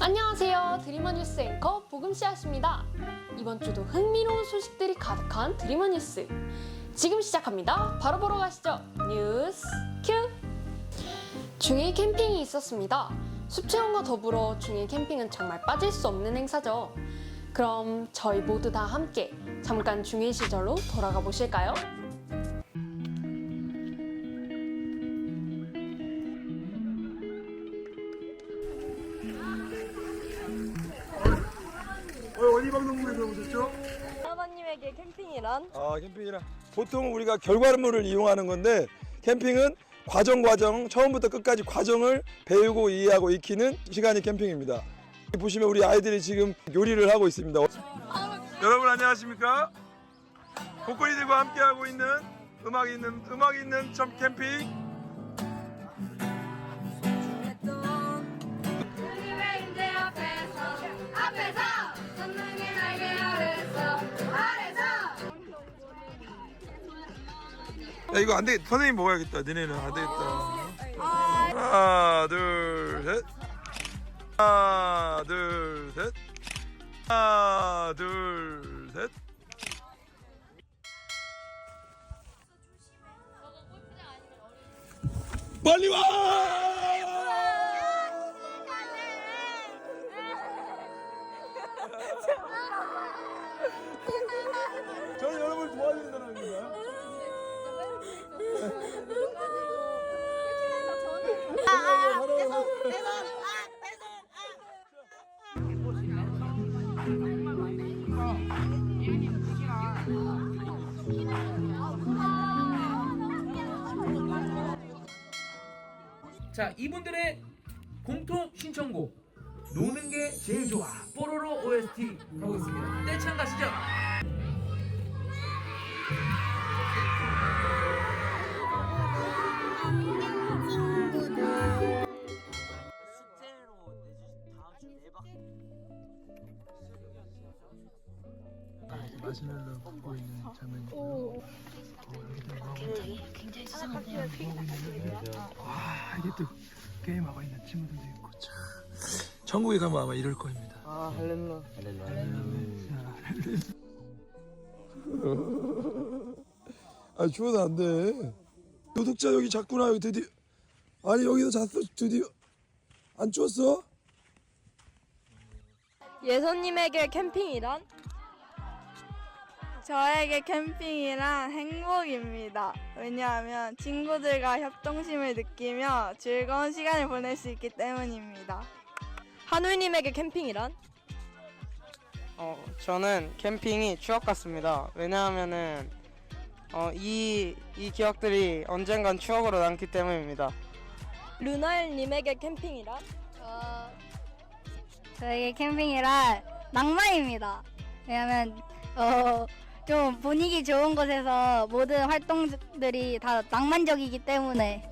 안녕하세요. 드리머 뉴스 앵커 보금씨앗입니다. 이번 주도 흥미로운 소식들이 가득한 드리머 뉴스. 지금 시작합니다. 바로 보러 가시죠. 뉴스 큐! 중일 캠핑이 있었습니다. 숲체험과 더불어 중일 캠핑은 정말 빠질 수 없는 행사죠. 그럼 저희 모두 다 함께 잠깐 중일 시절로 돌아가 보실까요? 어, 어디 방송국에서 오셨죠? 사모님에게 캠핑이란? 아 캠핑이라 보통 우리가 결과물을 이용하는 건데 캠핑은 과정 과정 처음부터 끝까지 과정을 배우고 이해하고 익히는 시간이 캠핑입니다. 보시면 우리 아이들이 지금 요리를 하고 있습니다. 여러분 안녕하십니까? 복권이들과 함께하고 있는 음악 있는 음악 있는 점 캠핑 야 이거 안 돼. 선생님 먹어야겠다. 너네는 안 되겠다. 하나, 둘, 셋. 하나, 둘, 셋. 하나, 둘, 셋. 빨리 와! 자 이분들의 공통 신청곡 노는 게 제일 좋아. 뽀로로 OST 가고 있습니다. 떼창 가시죠 마시멜로 먹고 있는 장면이 어, 여기도 뭐하고 있는 굉장히 수상한데요 와 이게 또 게임하고 있는 친구들도 있고 참 천국에 가면 아마 이럴 겁니다. 아 할렐루야. 아 추워서 안돼 도둑자 여기 잤구나 여기 드디어 아니 여기도 잤어 드디어 안 추웠어? 예선님에게 캠핑이란? 저에게 캠핑이란 행복입니다. 왜냐하면 친구들과 협동심을 느끼며 즐거운 시간을 보낼 수 있기 때문입니다. 한울님에게 캠핑이란? 어, 저는 캠핑이 추억 같습니다. 왜냐하면은 어, 이, 이 기억들이 언젠간 추억으로 남기 때문입니다. 루나일님에게 캠핑이란? 저에게 캠핑이란 낭만입니다. 왜냐면 어, 좀 분위기 좋은 곳에서 모든 활동들이 다 낭만적이기 때문에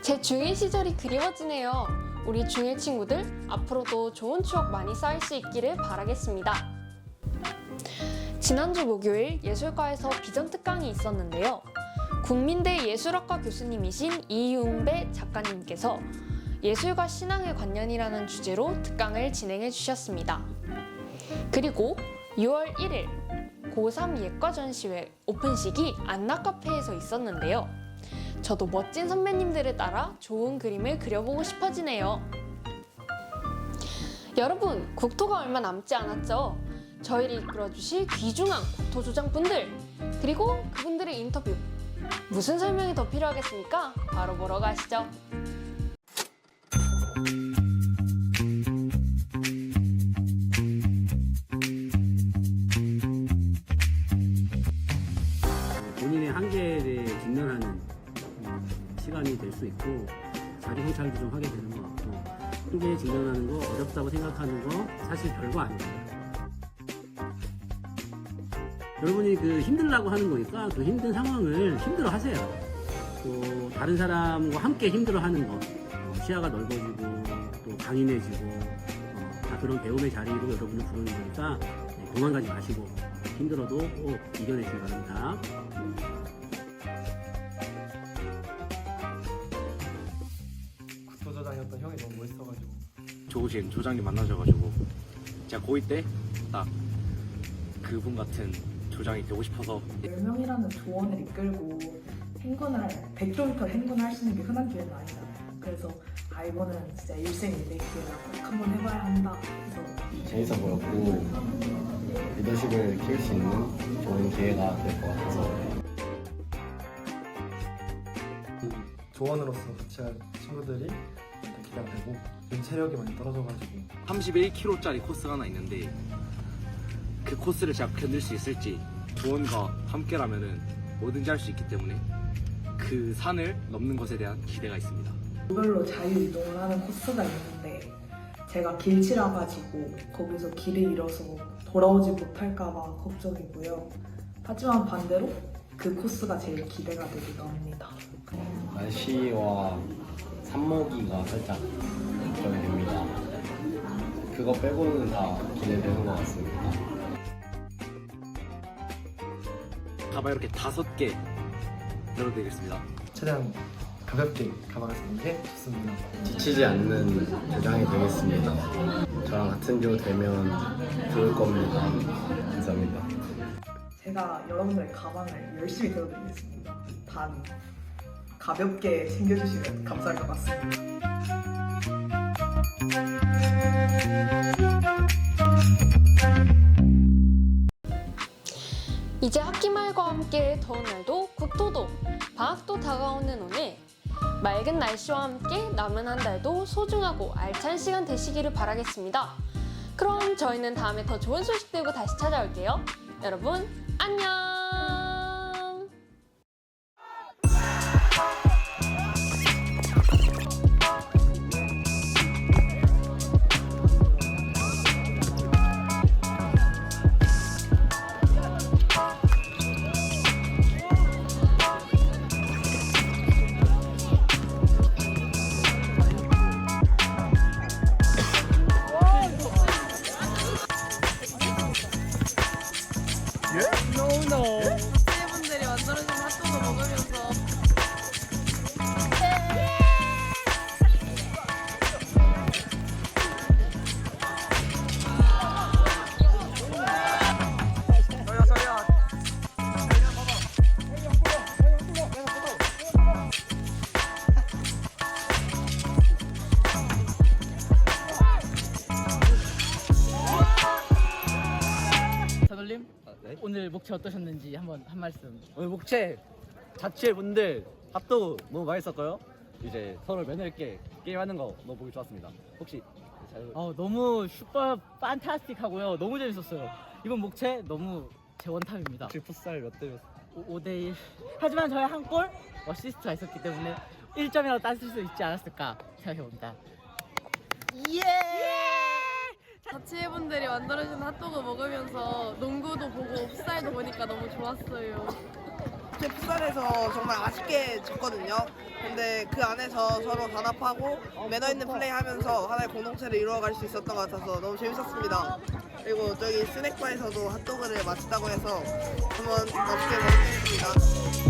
제 중일 시절이 그리워지네요. 우리 중일 친구들 앞으로도 좋은 추억 많이 쌓일 수 있기를 바라겠습니다. 지난주 목요일 예술과에서 비전 특강이 있었는데요. 국민대 예술학과 교수님이신 이웅배 작가님께서 예술과 신앙의 관련이라는 주제로 특강을 진행해 주셨습니다. 그리고 6월 1일 고3 예과 전시회 오픈식이 안나카페에서 있었는데요. 저도 멋진 선배님들을 따라 좋은 그림을 그려보고 싶어지네요. 여러분, 국토가 얼마 남지 않았죠? 저희를 이끌어주실 귀중한 국토조장분들, 그리고 그분들의 인터뷰. 무슨 설명이 더 필요하겠습니까? 바로 보러 가시죠. 본인의 한계에 대해 직면하는 음, 시간이 될 수 있고 자기 성찰도 좀 하게 되는 것 같고 한계에 직면하는 거 어렵다고 생각하는 거 사실 별거 아니에요. 여러분이 그 힘들라고 하는 거니까 그 힘든 상황을 힘들어 하세요. 또 다른 사람과 함께 힘들어 하는 거 어, 시야가 넓어지고 또 강인해지고 어, 다 그런 배움의 자리로 여러분을 부르는 거니까 네, 도망가지 마시고 힘들어도 꼭 이겨내시기 바랍니다. 다녔던 형이 너무 멋있어가지고 좋으신 조장님 만나셔가지고 제가 고2 때딱 그분 같은 조장이 되고 싶어서 10명이라는 조원을 이끌고 행군을 100km 행군할 수 있는 게 흔한 기회는 아니잖아요. 그래서 아 이거는 진짜 일생일대 기회라 꼭 한번 해봐야 한다. 그래서 재밌어 보였고 리더십을 키울 수 있는 좋은 기회가 될 것 같아서 조원으로서 같이 할 친구들이 기대가 되고 체력이 많이 떨어져가지고 31km짜리 코스가 하나 있는데 그 코스를 제가 견딜 수 있을지 조원과 함께라면은 뭐든지 할 수 있기 때문에 그 산을 넘는 것에 대한 기대가 있습니다. 도별로 자유 이동을 하는 코스가 있는데 제가 길치라 가지고 거기서 길을 잃어서 돌아오지 못할까봐 걱정이고요. 하지만 반대로 그 코스가 제일 기대가 되기도 합니다. 날씨와 산모기가 살짝 걱정이 됩니다. 그거 빼고는 다 기대되는 것 같습니다. 가방 이렇게 다섯 개 들어드리겠습니다. 최대한 가볍게 가방을 쓰는 게 좋습니다. 지치지 않는 조장이 되겠습니다. 저랑 같은 조 되면 좋을 겁니다. 감사합니다. 제가 여러분들의 가방을 열심히 들어드리겠습니다. 단 가볍게 챙겨주시면 감사할 것 같습니다. 함께 더운 날도 국토도 방학도 다가오는 오늘 맑은 날씨와 함께 남은 한 달도 소중하고 알찬 시간 되시기를 바라겠습니다. 그럼 저희는 다음에 더 좋은 소식 들고 다시 찾아올게요. 여러분 안녕. 학생분들이 만들어준 핫도그 먹으면서 목표 어떠셨는지 한번 한 말씀. 오늘 목채 자체 분들 핫도그 너무 맛있었고요. 이제 서로 매너 있게 게임하는 거 너무 보기 좋았습니다. 혹시 잘 어 너무 슈퍼 판타스틱하고요. 너무 재밌었어요. 이번 목채 너무 제 원탑입니다. 혹시 풋살 몇 대 몇? 5대 1. 하지만 저희 한 골 어시스트가 있었기 때문에 1점이라도 땄을 수 있지 않았을까 생각해 봅니다. 자취분들이 만들어준 핫도그 먹으면서 농구도 보고 풋살도 보니까 너무 좋았어요. 제 풋살에서 정말 아쉽게 졌거든요. 근데 그 안에서 서로 단합하고 매너 있는 플레이 하면서 하나의 공동체를 이루어갈 수 있었던 것 같아서 너무 재밌었습니다. 그리고 저기 스낵바에서도 핫도그를 맛있다고 해서 한번 맛있게 먹겠습니다.